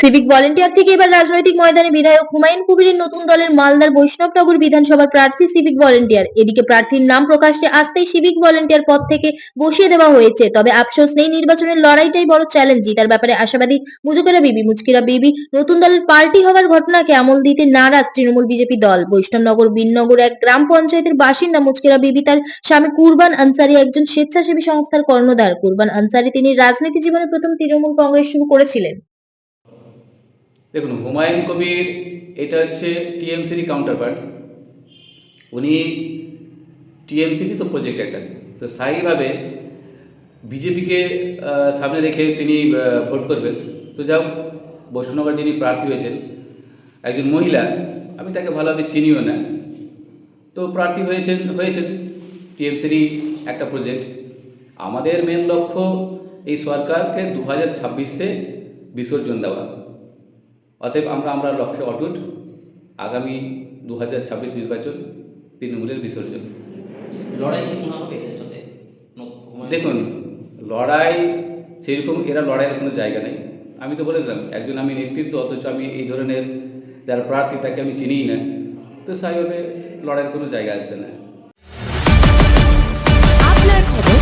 Civic volunteer থেকে এবার রাজনৈতিক ময়দানে বিধায়ক হুমায়ুন কবিরের নতুন দলের মালদার বৈষ্ণবনগর বিধানসভার প্রার্থী সিভিক ভলেন্টিয়ার এদিকে প্রার্থীর নাম প্রকাশ্যে আসতেই সিভিক ভলেন্টিয়ার পদ থেকে বসিয়ে দেওয়া হয়েছে। তবে আফসোস নেই নির্বাচনের লড়াইটাই বড় চ্যালেঞ্জ তার ব্যাপারে আশাবাদী মুজুকেরা বিবি মুচকিরা বিবি, নতুন দলের পার্টি হওয়ার ঘটনাকে আমল দিতে নারাজ তৃণমূল বিজেপি দল। বৈষ্ণবনগর বিননগর এক গ্রাম পঞ্চায়েতের বাসিন্দা মুচকিরা বিবি তার স্বামী কুরবান আনসারি একজন স্বেচ্ছাসেবী সংস্থার কর্ণধার। কুরবান আনসারি তিনি রাজনীতি জীবনে প্রথম তৃণমূল কংগ্রেস শুরু করেছিলেন। দেখুন, হুমায়ুন কবির, এটা হচ্ছে টিএমসির কাউন্টার পার্ট উনি টিএমসিরই তো প্রজেক্ট একটা তো স্থায়ীভাবে বিজেপিকে সামনে রেখে তিনি ভোট করবেন। তো যাও বৈষ্ণবনগর যিনি প্রার্থী হয়েছেন, একজন মহিলা, আমি তাকে ভালোভাবে চিনিও না। তো প্রার্থী হয়েছেন হয়েছেন। টিএমসিরই একটা প্রজেক্ট আমাদের মেন লক্ষ্য এই সরকারকে দু হাজার ছাব্বিশে বিসর্জন দেওয়া। অতএব আমরা আমরা লক্ষ্যে অটুট আগামী দু হাজার ছাব্বিশ নির্বাচন তৃণমূলের বিসর্জন। লড়াই কি মনে হবে এর সাথে? দেখুন লড়াই সেরকম এরা লড়াইয়ের কোনো জায়গা নেই। আমি তো বলে দিলাম একজন আমি নেতৃত্ব অথচ আমি এই ধরনের যারা প্রার্থী তাকে আমি চিনিই না। তো স্বাভাবিকভাবে লড়াইয়ের কোনো জায়গা আসছে না। আপনার খবর